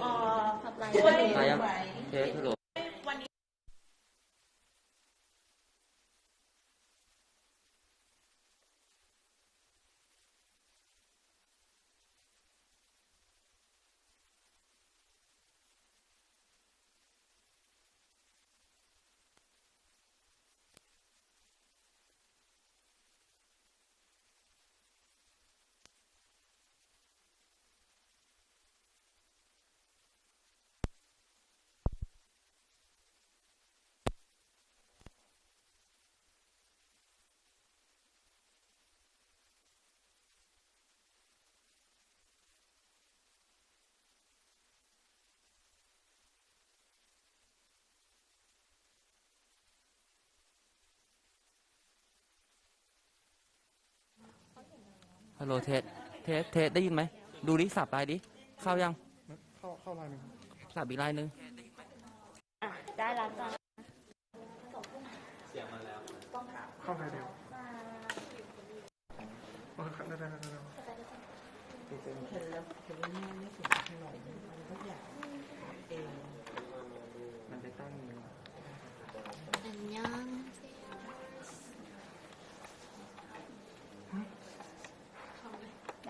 เอ่อขับไลน์ช่วยมายังไหมเทสฮัลโหล ฮัลโหลเทสเทสเทสได้ยินไหม ดูดิสับลายดิ เข้ายัง เข้าเข้าไลน์หนึ่งสับอีกลายหนึ่งอะได้แล้วจ้ะเข้าไลน์เดียวโอเคได้ได้ได้ได้มันไปตั้งอันยัง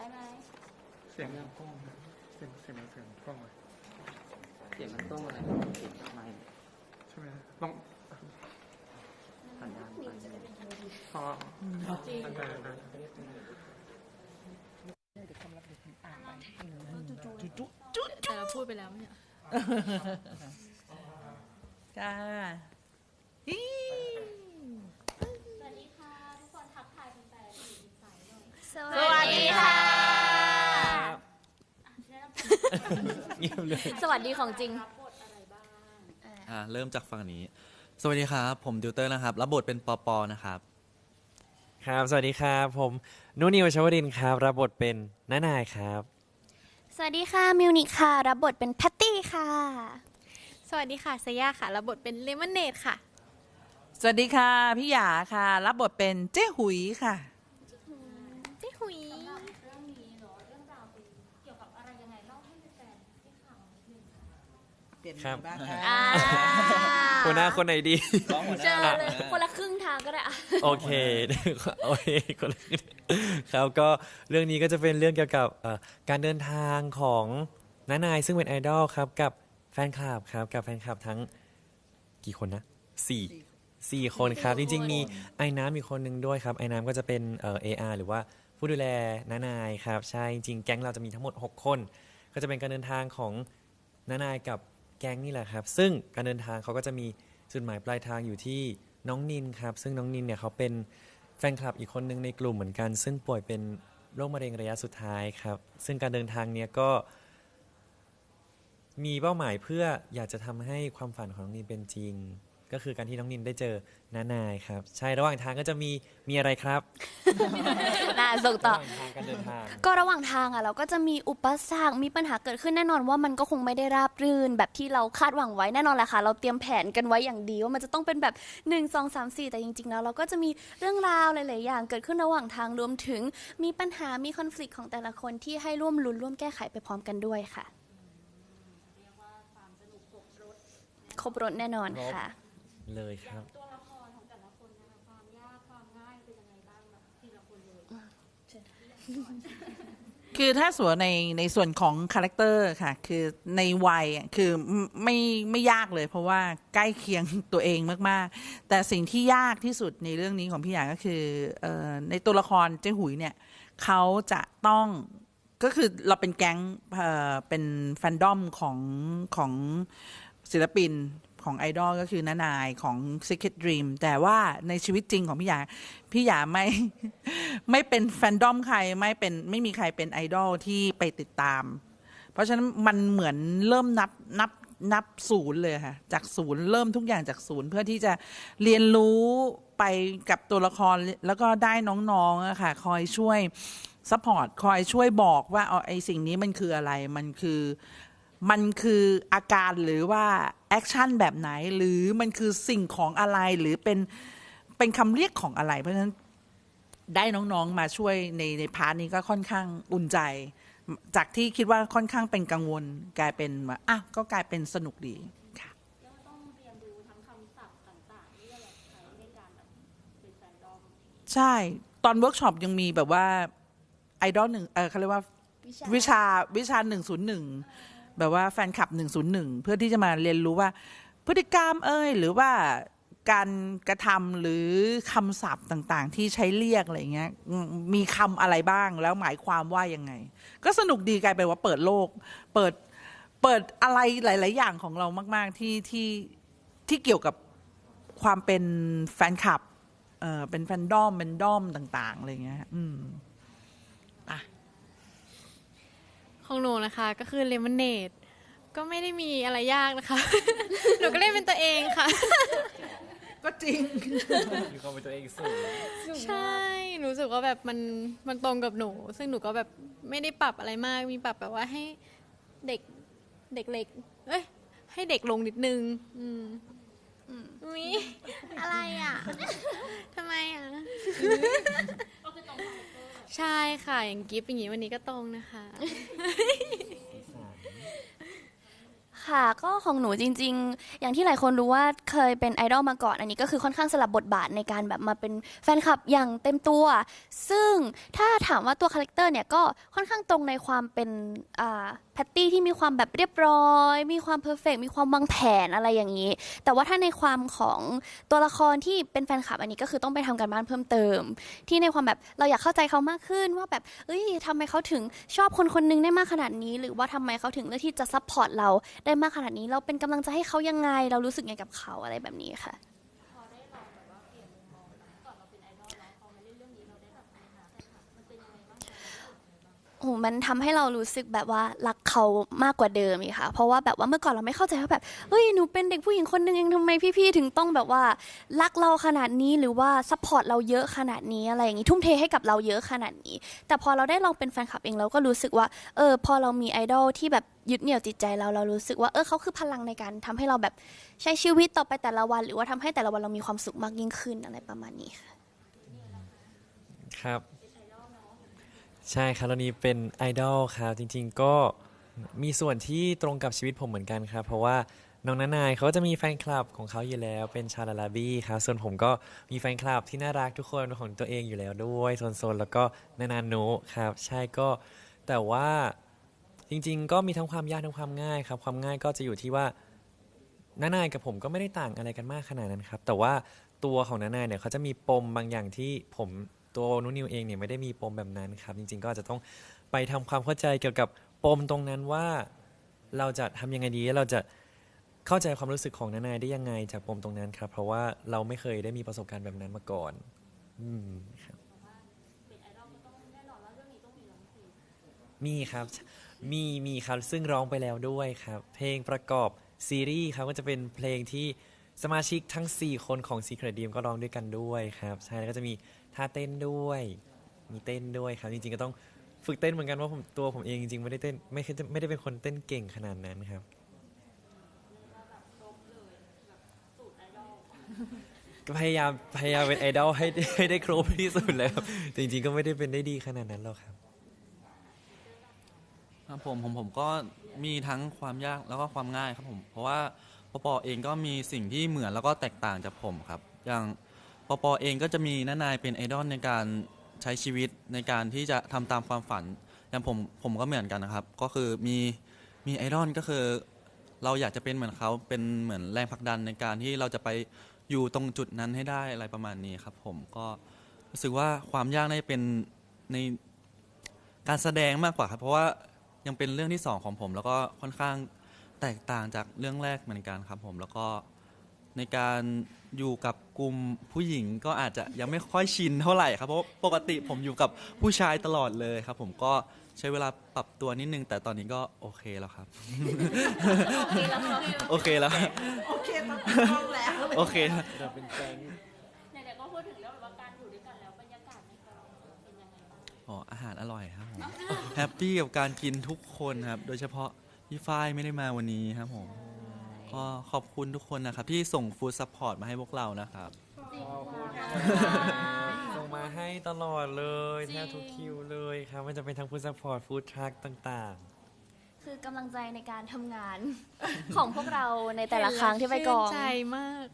ได้ไหมเสียงยังกล้องนะเสียงเสียงเสียงกล้องเลยเสียงมันต้องอะไรไม่ใช่ไหมลองสัญญาณไปพอได้ได้ได้แต่เราพูดไปแล้วเนี่ยจ้าฮิสวัสดีค่ะ ทุกคนทักทายแฟนๆที่อยู่ในสายหน่อยสวัสดีค่ะ เงียบเลยสวัสดีของจริง อ่าเริ่มจากฝั่งนี้ สวัสดีครับ ผมดิวเตอร์นะครับรับบทเป็นปอปอนะครับ ครับ สวัสดีครับ ผมนุนิวชวรินทร์ครับรับบทเป็นน้านายครับ สวัสดีค่ะมิวนิกค่ะ รับบทเป็นแพตตี้ค่ะ สวัสดีค่ะเซย่าค่ะ รับบทเป็นเลมอนเนดค่ะ สวัสดีค่ะ พี่หยาค่ะ รับบทเป็นเจ้หุยค่ะ เจ๊หุย เรื่องนี้เนาะเรื่องราวเป็นเกี่ยวกับอะไรยังไงเล่าให้แฟนๆได้ฟังนิดนึง เปลี่ยนครับ บ้างอ่าหัวหน้าคนไหนดีเจอเลยคนละครึ่งทางก็ได้อะโอเค โอเคคนละครับก็เรื่องนี้ก็จะเป็นเรื่องเกี่ยวกับเอ่อการเดินทางของน้านายซึ่งเป็นไอดอลครับกับแฟนคลับครับกับแฟนคลับทั้งกี่คนนะสี่สี่คนครับ จริง ๆ มีไอ้น้ำอีกคนนึงด้วยครับไอ้น้ำก็จะเป็นเอ่อ AR หรือว่าผู้ดูแลน้านายครับใช่จริงๆแก๊งเราจะมีทั้งหมด 6 คน ก็จะเป็นการเดินทางของน้านายกับ แก๊งนี่แหละครับ ซึ่งการเดินทางเขาก็จะมีจุดหมายปลายทางอยู่ที่น้องนินครับ ซึ่งน้องนินเนี่ยเขาเป็นแฟนคลับอีกคนหนึ่งในกลุ่มเหมือนกัน ซึ่งป่วยเป็นโรคมะเร็งระยะสุดท้ายครับ ซึ่งการเดินทางเนี้ยก็มีเป้าหมายเพื่ออยากจะทำให้ความฝันของน้องนินเป็นจริง ก็คือการที่น้องนินได้เจอน้านายครับ ใช่ระหว่างทางก็จะมีมีอะไรครับน่าส่งต่อระหว่างทางการเดินทาง ก็ระหว่างทางอะเราก็จะมีอุปสรรค มีปัญหาเกิดขึ้นแน่นอนว่ามันก็คงไม่ได้ราบรื่น แบบที่เราคาดหวังไว้แน่นอนแหละค่ะ เราเตรียมแผนกันไว้อย่างดีว่ามันจะต้องเป็นแบบ 1 2 3 4 แต่จริง ๆ แล้วเราก็จะมีเรื่องราวหลาย ๆ อย่างเกิดขึ้นระหว่างทางรวมถึง มีปัญหา มีคอน FLICT ของแต่ละคนที่ให้ร่วมลุ้นร่วมแก้ไขไปพร้อมกันด้วยค่ะ ครบรถแน่นอนค่ะ เลยครับตัวละครของแต่ละคนนะคะความยากความง่ายเป็นยังไงบ้างแบบทีละคนเลยคือถ้าส่วนในในส่วนของคาแรคเตอร์ค่ะ คือในวัยอะคือไม่ไม่ยากเลย เพราะว่าใกล้เคียงตัวเองมากๆ แต่สิ่งที่ยากที่สุดในเรื่องนี้ของพี่หยางก็คือเออในตัวละครเจ้หุยเนี่ยเขาจะต้องก็คือเราเป็นแก๊งเอ่อเป็นแฟนดอมของของศิลปิน ของไอดอลก็คือน้านายของ Secret Dream แต่ว่าในชีวิตจริงของพี่หยาพี่หยาไม่ไม่เป็นแฟนดอมใครไม่เป็นไม่มีใครเป็นไอดอลที่ไปติดตาม เพราะฉะนั้นมันเหมือนเริ่มนับนับนับศูนย์เลยค่ะ จากศูนย์เริ่มทุกอย่างจากศูนย์เพื่อที่จะเรียนรู้ไปกับตัวละครแล้วก็ได้น้องๆอะค่ะ คอยช่วยซัพพอร์ตคอยช่วยบอกว่าเอาไอสิ่งนี้มันคืออะไรมันคือ มันคืออาการหรือว่าแอคชั่นแบบไหน หรือมันคือสิ่งของอะไรหรือเป็นเป็นคำเรียกของอะไร เพราะฉะนั้นได้น้องๆมาช่วยในในพาร์ทนี้ก็ค่อนข้างอุ่นใจ จากที่คิดว่าค่อนข้างเป็นกังวล กลายเป็นว่าอะก็กลายเป็นสนุกดีค่ะเรียกว่าต้องเรียนรู้ทั้งคำศัพท์ต่างๆที่เราใช้ในการแบบเป็นแฟนดอมใช่ ตอนเวิร์กช็อปยังมีแบบว่าไอดอลหนึ่งเออเขาเรียกว่าวิชาวิชาหนึ่งศูนย์หนึ่ง แบบว่าแฟนคลับหนึ่งศูนย์หนึ่งเพื่อที่จะมาเรียนรู้ว่า พฤติกรรมเอ่ยหรือว่าการกระทำหรือคำศัพท์ต่างๆ ที่ใช้เรียกอะไรเงี้ยมีคำอะไรบ้างแล้วหมายความว่ายังไง ก็สนุกดีกลายเป็นว่าเปิดโลก เปิดเปิดอะไรหลาย ๆ อย่างของเรามาก ๆ ที่ที่ที่เกี่ยวกับความเป็นแฟนคลับเออเป็นแฟนดอมเป็นดอมต่าง ๆ อะไรเงี้ยอืม ของหนูนะคะก็คือเลมอนเนดก็ไม่ได้มีอะไรยากนะคะ หนูก็เล่นเป็นตัวเองค่ะ ก็จริง มีความเป็นตัวเองสูงใช่หนูรู้สึกว่าแบบมันมันตรงกับหนู ซึ่งหนูก็แบบไม่ได้ปรับอะไรมาก มีปรับแบบว่าให้เด็กเด็กเล็ก เอ้ย ให้เด็กลงนิดนึง อืมอืมอุ๊ยอะไรอะ ทำไมอะ ใช่ค่ะ อย่างกิฟต์อย่างงี้วันนี้ก็ตรงนะคะ ค่ะก็ของหนูจริง ๆ อย่างที่หลายคนรู้ว่าเคยเป็นไอดอลมาก่อน อันนี้ก็คือค่อนข้างสลับบทบาทในการแบบมาเป็นแฟนคลับอย่างเต็มตัว ซึ่งถ้าถามว่าตัวคาแรคเตอร์เนี่ยก็ค่อนข้างตรงในความเป็นอ่าแพตตี้ที่มีความแบบเรียบร้อย มีความเพอร์เฟกมีความวางแผนอะไรอย่างนี้ แต่ว่าถ้าในความของตัวละครที่เป็นแฟนคลับอันนี้ก็คือต้องไปทำการบ้านเพิ่มเติม ที่ในความแบบเราอยากเข้าใจเขามากขึ้นว่าแบบเอ้ยทำไมเขาถึงชอบคนคนหนึงได้มากขนาดนี้ หรือว่าทำไมเขาถึงเลือกที่จะซัพพอร์ตเราได้มากขนาดนี้ เราเป็นกำลังใจให้เขายังไง เรารู้สึกไงกับเขาอะไรแบบนี้ค่ะ โอ้โหมันทำให้เรารู้สึกแบบว่ารักเขามากกว่าเดิมอีกค่ะ เพราะว่าแบบว่าเมื่อก่อนเราไม่เข้าใจว่าแบบเฮ้ยหนูเป็นเด็กผู้หญิงคนหนึ่งเองทำไมพี่ๆถึงต้องแบบว่ารักเราขนาดนี้หรือว่าซัพพอร์ตเราเยอะขนาดนี้อะไรอย่างนี้ทุ่มเทให้กับเราเยอะขนาดนี้ แต่พอเราได้ลองเป็นแฟนคลับเองเราก็รู้สึกว่าเออพอเรามีไอดอลที่แบบยึดเหนี่ยวจิตใจเราเรารู้สึกว่าเออเขาคือพลังในการทำให้เราแบบใช้ชีวิตต่อไปแต่ละวัน หรือว่าทำให้แต่ละวันเรามีความสุขมากยิ่งขึ้นอะไรประมาณนี้ค่ะครับ ใช่ครับตอนนี้เป็นไอดอลครับจริง ๆ ก็มีส่วนที่ตรงกับชีวิตผมเหมือนกันครับ เพราะว่าน้องนานายเขาจะมีแฟนคลับของเขาอยู่แล้ว เป็นชาลาลาบี้ครับส่วนผมก็มีแฟนคลับที่น่ารักทุกคนของตัวเองอยู่แล้วด้วยโซนๆแล้วก็นานานุครับ ใช่ก็แต่ว่าจริง ๆ ก็มีทั้งความยากทั้งความง่ายครับ ความง่ายก็จะอยู่ที่ว่า นานายกับผมก็ไม่ได้ต่างอะไรกันมากขนาดนั้นครับ แต่ว่าตัวของนานายเนี่ยเขาจะมีปมบางอย่างที่ผม ตัวนุนิวเองเนี่ยไม่ได้มีปมแบบนั้นครับ จริงๆก็อาจจะต้องไปทำความเข้าใจเกี่ยวกับปมตรงนั้นว่าเราจะทำยังไงดีเราจะเข้าใจความรู้สึกของนานายได้ยังไงจากปมตรงนั้นครับ เพราะว่าเราไม่เคยได้มีประสบการณ์แบบนั้นมาก่อน อืมครับมีครับ มีมีครับ ซึ่งร้องไปแล้วด้วยครับ เพลงประกอบซีรีส์ครับก็จะเป็นเพลงที่สมาชิกทั้ง 4 คนของ Secret Dream ก็ร้องด้วยกันด้วยครับ ใช่ แล้วก็จะมี ท่าเต้นด้วย มีเต้นด้วยครับ จริงๆก็ต้องฝึกเต้นเหมือนกันว่าผมตัวผมเองจริงๆไม่ได้เต้นไม่เคยไม่ได้เป็นคนเต้นเก่งขนาดนั้นครับ ก็พยายามพยายามเป็นไอดอลให้ได้ให้ได้ครบที่สุดเลยครับแต่จริงๆก็ไม่ได้เป็นได้ดีขนาดนั้นหรอกครับครับผมผมผมก็มีทั้งความยากแล้วก็ความง่ายครับผม เพราะว่าปปเองก็มีสิ่งที่เหมือนแล้วก็แตกต่างจากผมครับ อย่าง ปปเองก็จะมีน้านายเป็นไอดอลในการใช้ชีวิตในการที่จะทำตามความฝันอย่างผมผมก็เหมือนกันนะครับ ก็คือมีมีไอดอลก็คือ เราอยากจะเป็นเหมือนเขาเป็นเหมือนแรงผลักดันในการที่เราจะไปอยู่ตรงจุดนั้นให้ได้อะไรประมาณนี้ครับ ผมก็รู้สึกว่าความยากน่าจะเป็นในการแสดงมากกว่าครับ เพราะว่ายังเป็นเรื่องที่สองของผม แล้วก็ค่อนข้างแตกต่างจากเรื่องแรกเหมือนกันครับ ผมแล้วก็ ในการอยู่กับกลุ่มผู้หญิงก็อาจจะยังไม่ค่อยชินเท่าไหร่ครับเพราะปกติผมอยู่กับผู้ชายตลอดเลยครับ ผมก็ใช้เวลาปรับตัวนิดนึง แต่ตอนนี้ก็โอเคแล้วครับ โอเคแล้วโอเคต้องต้องแล้วโอเคไหนๆก็พูดถึงเรื่องแบบว่าการอยู่ด้วยกันแล้วบรรยากาศในกองเป็นยังไงบ้างอ๋ออาหารอร่อยครับผมแฮปปี้กับการกินทุกคนครับ โดยเฉพาะพี่ฝ้ายไม่ได้มาวันนี้ครับผม ก็ขอบคุณทุกคนนะครับ ที่ส่งฟู้ดซัพพอร์ตมาให้พวกเรานะครับ ส่งมาให้ตลอดเลยจริงแทบทุกคิวเลยครับมันจะเป็นทั้งฟู้ดซัพพอร์ตฟู้ดทรัคต่างคือกำลังใจในการทำงาน ของพวกเราในแต่ละครั้งที่ไปกอง ชื่นใจมาก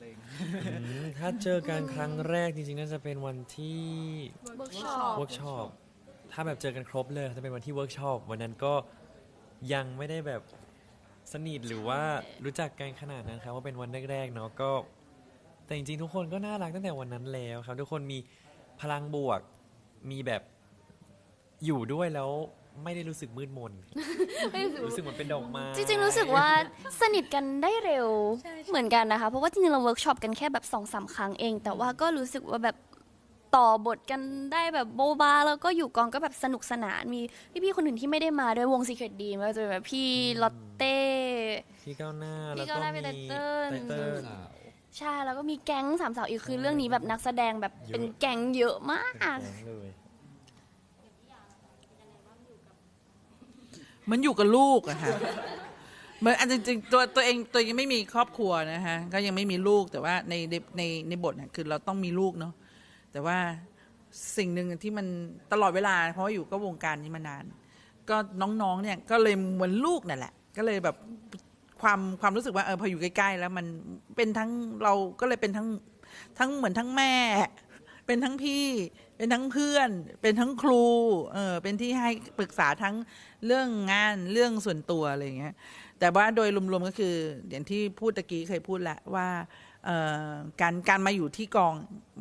เล็งๆอืมถ้าเจอกันครั้งแรกจริงๆน่าจะเป็นวันที่ เวิร์กช็อป เวิร์กช็อป ถ้าแบบเจอกันครบเลยจะเป็นวันที่เวิร์กช็อปวันนั้นก็ยังไม่ได้แบบสนิทหรือว่ารู้จักกันขนาดนั้นครับว่าเป็นวันแรกๆเนาะก็ แต่จริงๆทุกคนก็น่ารักตั้งแต่วันนั้นแล้วครับ ทุกคนมีพลังบวกมีแบบอยู่ด้วยแล้วไม่ได้รู้สึกมืดมนรู้สึกเหมือนเป็นดอกไม้จริงๆ รู้สึกว่าสนิทกันได้เร็วเหมือนกันนะคะ เพราะว่าจริงๆ เราเวิร์กช็อปกันแค่แบบสองสามครั้งเอง แต่ว่าก็รู้สึกว่าแบบ ต่อบทกันได้แบบโบบาแล้วก็อยู่กองก็แบบสนุกสนานมีพี่ๆคนอื่นที่ไม่ได้มาด้วยวง Secret d ีมก็จะเป็นแบบพี่ลอตเต้พี่ก้าวหน้าพี่แล้วก้าก็วหน้าเป็นมีไตเติ้ลไตเติ้ลใช่แล้วก็มีแก๊งสามสาวอีกคือเรื่องนี้แบบนักแสดงแบบเป็นแก๊งเยอะมากแก๊งเลยเหมันอยู่กับลูกอะค่ะเหมือนอันจริงๆตัวตัวเองตัวยังไม่มีครอบครัวนะคะก็ยังไม่มีลูกแต่ว่าในในในในบทน่ะคือเราต้องมีลูกเนาะ แต่ว่าสิ่งหนึ่งที่มันตลอดเวลา เพราะว่าอยู่ก็วงการนี้มานาน ก็น้องๆเนี่ยก็เลยเหมือนลูกนั่นแหละ ก็เลยแบบความความรู้สึกว่าเออพออยู่ใกล้ๆแล้วมันเป็นทั้งเราก็เลยเป็นทั้งทั้งเหมือนทั้งแม่ เป็นทั้งพี่ เป็นทั้งเพื่อน เป็นทั้งครูเออเป็นที่ให้ปรึกษาทั้งเรื่องงานเรื่องส่วนตัวอะไรอย่างเงี้ยแต่ว่าโดยรวมๆก็คืออย่างที่พูดตะกี้เคยพูดและว่าเออการการมาอยู่ที่กอง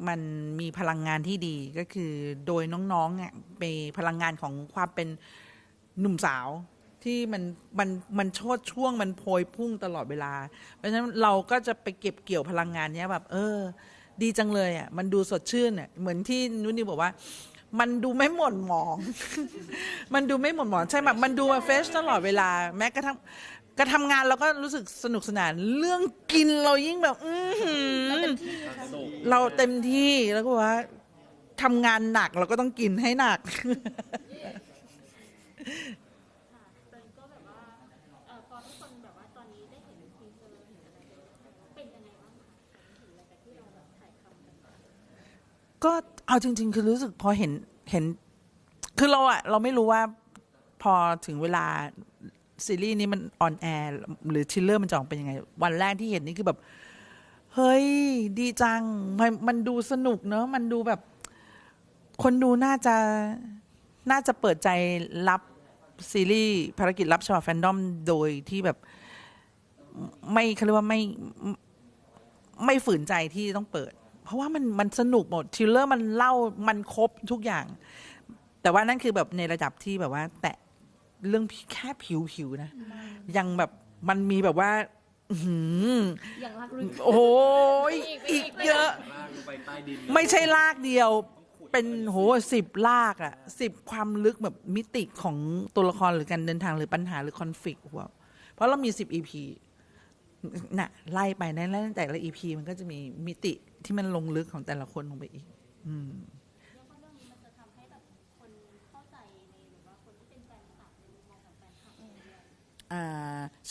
มันมีพลังงานที่ดีก็คือโดยน้องๆเนี่ยมีพลังงานของความเป็นหนุ่มสาวที่มันมันมันโชดช่วงมันโพยพุ่งตลอดเวลา เพราะฉะนั้นเราก็จะไปเก็บเกี่ยวพลังงานเนี้ยแบบ เออ ดีจังเลยอะมันดูสดชื่นอะเหมือนที่นุ้นิวบอกว่า มันดูไม่หม่นหมอง มันดูไม่หม่นหมองใช่แบบมันดูเฟชตลอดเวลา แม้กระทั่ง กรทำงานเราก็รู้สึกสนุกสนาน เรื่องกินเรายิ่งแบบ อื้อหือเราเต็มที่แล้วก็ว่าทำงานหนักเราก็ต้องกินให้หนักแต่ก็แบบว่าเออพอทุกคนแบบว่าตอนนี้ได้เห็นทีเซอร์เห็นอะไรเป็นยังไงบ้างคะเห็นอะไรจากที่เราแบบถ่ายทำกันมาก็เอาจริง ๆ คือรู้สึกพอเห็นเห็น คือเราอะเราไม่รู้ว่าพอถึงเวลา ซีรีส์นี้มันออนแอร์หรือชิลเลอร์มันจะออกเป็นยังไง วันแรกที่เห็นนี่คือแบบ เฮ้ย ดีจัง มันมันดูสนุกเนอะมันดูแบบ คนดูน่าจะน่าจะเปิดใจรับซีรีส์ภารกิจรับฉบับแฟนดอมโดยที่แบบ ไม่เขาเรียกว่าไม่ไม่ฝืนใจที่ต้องเปิด เพราะว่ามันมันสนุกหมดทิลเลอร์มันเล่ามันครบทุกอย่าง แต่ว่านั่นคือแบบในระดับที่แบบว่า แตะ เรื่องแค่ผิวผิวๆนะ ยังแบบมันมีแบบว่า อื้อหืออย่างรักลึกโอ้ยอีกเยอะไม่ใช่ลากเดียว เป็นโหสิบลากอะสิบความลึกแบบมิติของตัวละครหรือการเดินทางหรือปัญหาหรือคอนฟ lict หัวเพราะเรามีสิบ EP น่ะไล่ไปในแต่ละ EP มันก็จะมีมิติที่มันลงลึกของแต่ละคนลงไปอีก อืม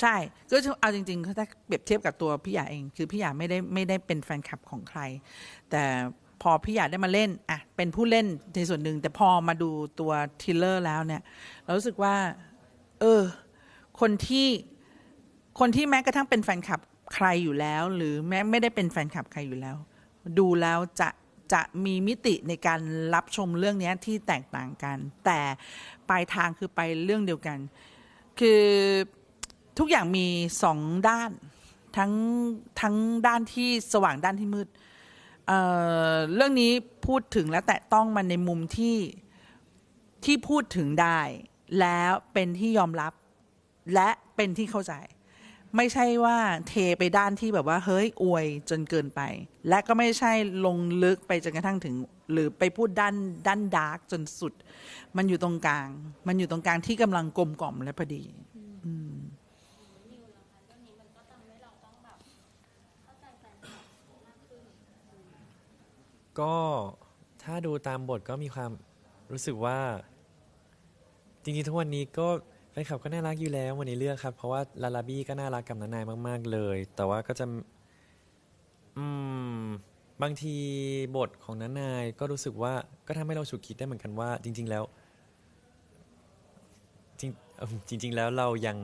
ใช่ก็เอาจริงๆถ้าเปรียบเทียบกับตัวพี่หยาเอง คือพี่หยาไม่ได้ไม่ได้เป็นแฟนคลับของใคร แต่พอพี่หยาได้มาเล่นอะเป็นผู้เล่นในส่วนหนึ่งแต่พอมาดูตัวทิลเลอร์แล้วเนี่ยเรารู้สึกว่า เออ คนที่คนที่แม้กระทั่งเป็นแฟนคลับใครอยู่แล้ว หรือแม้ไม่ได้เป็นแฟนคลับใครอยู่แล้ว ดูแล้วจะจะมีมิติในการรับชมเรื่องนี้ที่แตกต่างกัน แต่ปลายทางคือไปเรื่องเดียวกัน คือทุกอย่างมีสองด้านทั้งทั้งด้านที่สว่างด้านที่มืดเเรื่องนี้พูดถึงและแตะต้องมันในมุมที่ที่พูดถึงได้ แล้วเป็นที่ยอมรับและเป็นที่เข้าใจ ไม่ใช่ว่าเทไปด้านที่แบบว่า เฮ้ยอวยจนเกินไป และก็ไม่ใช่ลงลึกไปจนกระทั่งถึง หรือไปพูดด้านด้านดาร์กจนสุด มันอยู่ตรงกลาง มันอยู่ตรงกลางที่กำลังกลมกล่อมและพอดี อืมก็ถ้าดูตามบทก็มีความรู้สึกว่า จริงๆทุกวันนี้ก็ ฟนคลับก็น่ารักอยู่แล้ววันนี้เลือกครับ เพราะว่าลาลาบี้ก็น่ารักกับนานายมาก ๆ เลย แต่ว่าก็จะ อืม บางทีบทของนานายก็รู้สึกว่าก็ทำให้เราฉุกคิดได้เหมือนกันว่า จริง ๆ แล้ว จริงจริง ๆ แล้วเรายัง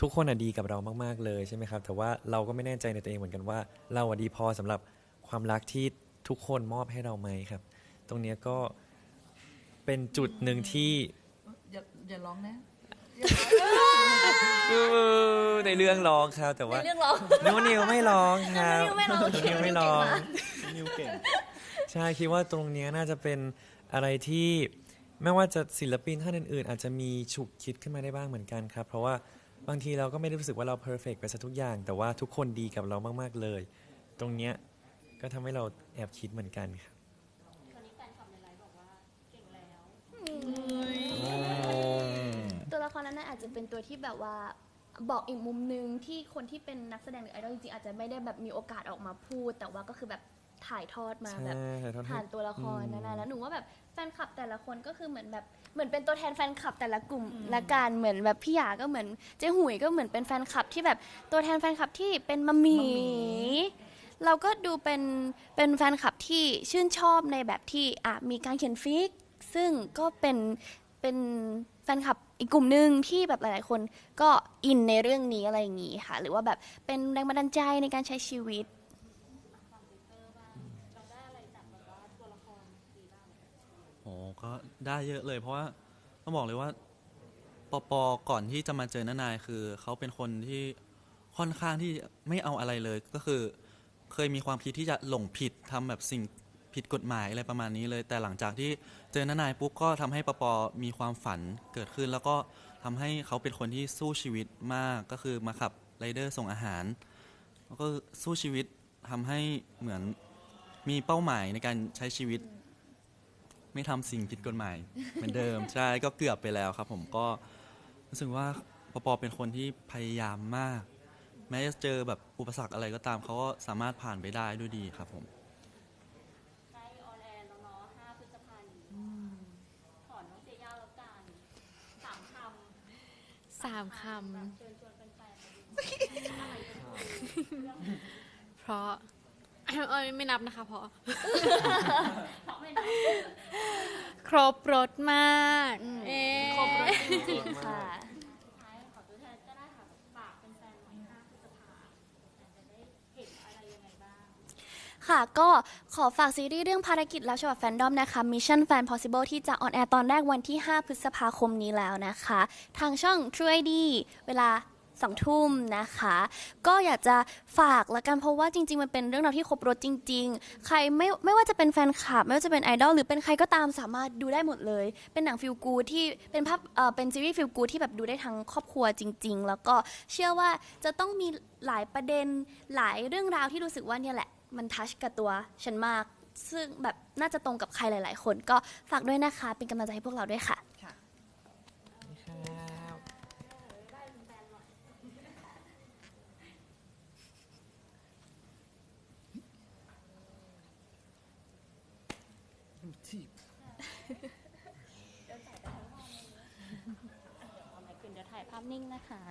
ทุกคนอดีกับเรามาก ๆ เลยใช่ไหมครับ แต่ว่าเราก็ไม่แน่ใจในตัวเองเหมือนกันว่า เราอดีพอสำหรับความรักที่ทุกคนมอบให้เราไหมครับ ตรงนี้ก็เป็นจุดหนึ่งที่อย่าอย่าร้องนะ ในเรื่องร้องครับแต่ว่าในเรื่องร้องนิวนิวไม่ร้องครับนิวไม่ร้องโอเคนิวไม่ร้องนิวเก่งใช่คิดว่าตรงเนี้ยน่าจะเป็นอะไรที่ไม่ว่าจะศิลปินท่านอื่นๆ อาจจะมีฉุกคิดขึ้นมาได้บ้างเหมือนกันครับ เพราะว่าบางทีเราก็ไม่ได้รู้สึกว่าเราเพอร์เฟกไปซะทุกอย่าง แต่ว่าทุกคนดีกับเรามากๆเลย ตรงเนี้ยก็ทำให้เราแอบคิดเหมือนกันครับ นั้นน่ะอาจจะเป็นตัวที่แบบว่าบอกอีกมุมหนึ่งที่คนที่เป็นนักแสดงหรือไอดอลจริงๆอาจจะไม่ได้แบบมีโอกาสออกมาพูด แต่ว่าก็คือแบบถ่ายทอดมาใช่แบบถ่ายทอดให้ ผ่านตัวละครอืมนั้นนะแล้วหนูว่าแบบแฟนคลับแต่ละคนก็คือเหมือนแบบเหมือนเป็นตัวแทนแฟนคลับแต่ละกลุ่มละกันเหมือนแบบพี่หยาก็เหมือนเจ๊หุยก็เหมือนเป็นแฟนคลับที่แบบตัวแทนแฟนคลับที่เป็นมัมหมี มัมหมีเราก็ดูเป็นเป็นแฟนคลับที่ชื่นชอบในแบบที่อะมีการเขียนฟิก ซึ่งก็เป็นเป็นแฟนคลับ อีกกลุ่มหนึ่งที่แบบหลายๆ คนก็อินในเรื่องนี้อะไรอย่างนี้ค่ะ หรือว่าแบบเป็นแรงบันดาลใจในการใช้ชีวิต โอ้ก็ได้เยอะเลย เพราะว่าต้องบอกเลยว่าปอปอก่อนที่จะมาเจอน้านายคือเขาเป็นคนที่ค่อนข้างที่ไม่เอาอะไรเลยก็คือ เคยมีความคิดที่จะหลงผิดทำแบบสิ่ง ผิดกฎหมายอะไรประมาณนี้เลย แต่หลังจากที่เจอน้านายปุ๊บก็ทำให้ปปอมีความฝันเกิดขึ้น แล้วก็ทำให้เขาเป็นคนที่สู้ชีวิตมากก็คือมาขับไรเดอร์ส่งอาหาร แล้วก็สู้ชีวิตทำให้เหมือนมีเป้าหมายในการใช้ชีวิต ไม่ทำสิ่งผิดกฎหมาย เหมือนเดิม ใช่ก็เกือบไปแล้วครับ ผมก็รู้สึกว่าปปอเป็นคนที่พยายามมาก แม้จะเจอแบบอุปสรรคอะไรก็ตามเขาก็สามารถผ่านไปได้ด้วยดีครับผม ใกล้ออนแอร์แล้วเนาะ5พฤษภาคมนี้ขอน้องเจย่าแล้วกันสามคำ สามคเชิญชวนแฟนๆมาดูอะไรกันดีำเพราะเอ้ยไม่นับนะคะเพราะเพราะไม่นะครบรถมาก เอ๊ะ ครบรถจริงๆค่ะ ค่ะ ก็ขอฝากซีรีส์เรื่องภารกิจแล้วฉบับแฟนดอมนะคะ Mission Fan Possible ที่จะออนแอร์ตอนแรกวันที่ 5 พฤษภาคมนี้แล้วนะคะ ทางช่อง True ID เวลาสองทุ่มนะคะ ก็อยากจะฝากละกันเพราะว่าจริง ๆ มันเป็นเรื่องราวที่ครบรถจริง ๆ ใครไม่ไม่ว่าจะเป็นแฟนคลับ ไม่ว่าจะเป็นไอดอลหรือเป็นใครก็ตามสามารถดูได้หมดเลย เป็นหนังฟิลกูที่เป็นภาพเอ่อเป็นซีรีส์ฟิลกูที่แบบดูได้ทั้งครอบครัวจริง ๆ แล้วก็เชื่อว่าจะต้องมีหลายประเด็นหลายเรื่องราวที่รู้สึกว่าเนี่ยแหละ มันทัชกับตัวฉันมาก ซึ่งแบบน่าจะตรงกับใครหลาย ๆ คนก็ฝากด้วยนะคะ เป็นกำลังใจให้พวกเราด้วยค่ะค่ะเอาไมค์ขึ้นเดี๋ยวถ่ายภาพนิ่งนะคะ